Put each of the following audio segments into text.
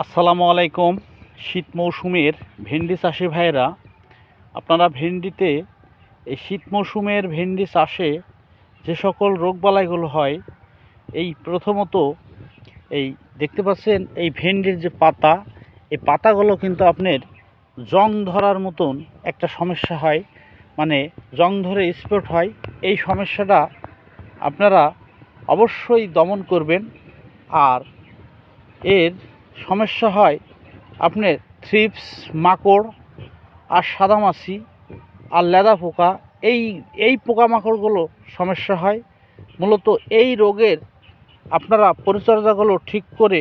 আসসালামু আলাইকুম, শীত মৌসুমের ভেন্ডি চাষি ভাইরা আপনারা ভেন্ডিতে এই শীত মৌসুমের ভেন্ডি চাষে যে সকল রোগবালাইগুলো হয়, এই প্রথমত এই দেখতে পাচ্ছেন এই ভেন্ডির যে পাতা, এই পাতাগুলো কিন্তু আপনার জং ধরার মতন একটা সমস্যা হয়। মানে জং ধরে স্পট হয়, এই সমস্যাটা আপনারা অবশ্যই দমন করবেন। আর এর সমস্যা হয়, আপনার থ্রিপস, মাকড় আর সাদামাছি আর লেদা পোকা, এই এই পোকামাকড়গুলো সমস্যা হয়। মূলত এই রোগের আপনারা পরিচর্যাগুলো ঠিক করে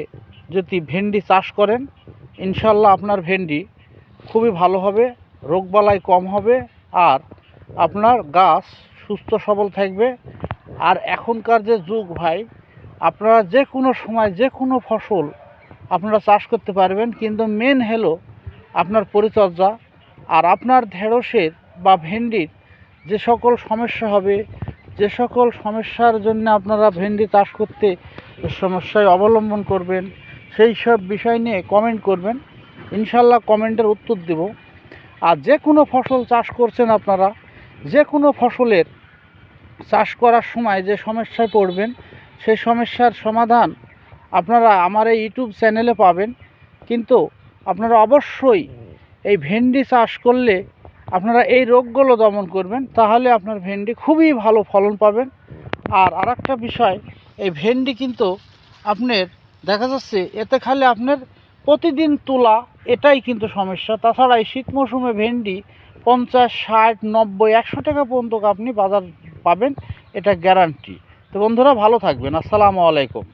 যদি ভেন্ডি চাষ করেন, ইনশাল্লাহ আপনার ভেন্ডি খুবই ভালো হবে, রোগবালাই কম হবে আর আপনার গাছ সুস্থ সবল থাকবে। আর এখনকার যে যুগ ভাই, আপনারা যে কোনো সময় যে কোনো ফসল আপনারা চাষ করতে পারবেন, কিন্তু মেন হলো আপনার পরিচর্যা আর আপনার ঢেঁড়সের বা ভেন্ডির যে সকল সমস্যা হবে, যে সকল সমস্যার জন্য আপনারা ভেন্ডি চাষ করতে সমস্যায় অবলম্বন করবেন, সেই সব বিষয় নিয়ে কমেন্ট করবেন। ইনশাল্লাহ কমেন্টের উত্তর দেব। আর যে কোনো ফসল চাষ করছেন আপনারা, যে কোনো ফসলের চাষ করার সময় যে সমস্যায় পড়বেন, সেই সমস্যার সমাধান আপনারা আমার এই ইউটিউব চ্যানেলে পাবেন, কিন্তু আপনারা অবশ্যই এই ভেন্ডি চাষ করলে আপনারা এই রোগগুলো দমন করবেন, তাহলে আপনার ভেন্ডি খুবই ভালো ফলন পাবেন। আর আরেকটা বিষয়, এই ভেন্ডি কিন্তু আপনার দেখা যাচ্ছে, এতে খালে আপনার প্রতিদিন তোলা, এটাই কিন্তু সমস্যা। তাছাড়া এই শীত মৌসুমে ভেন্ডি পঞ্চাশ, ষাট, নব্বই, একশো টাকা পর্যন্ত আপনি বাজার পাবেন, এটা গ্যারান্টি তো বন্ধুরা, ভালো থাকবেন। আসসালামু আলাইকুম।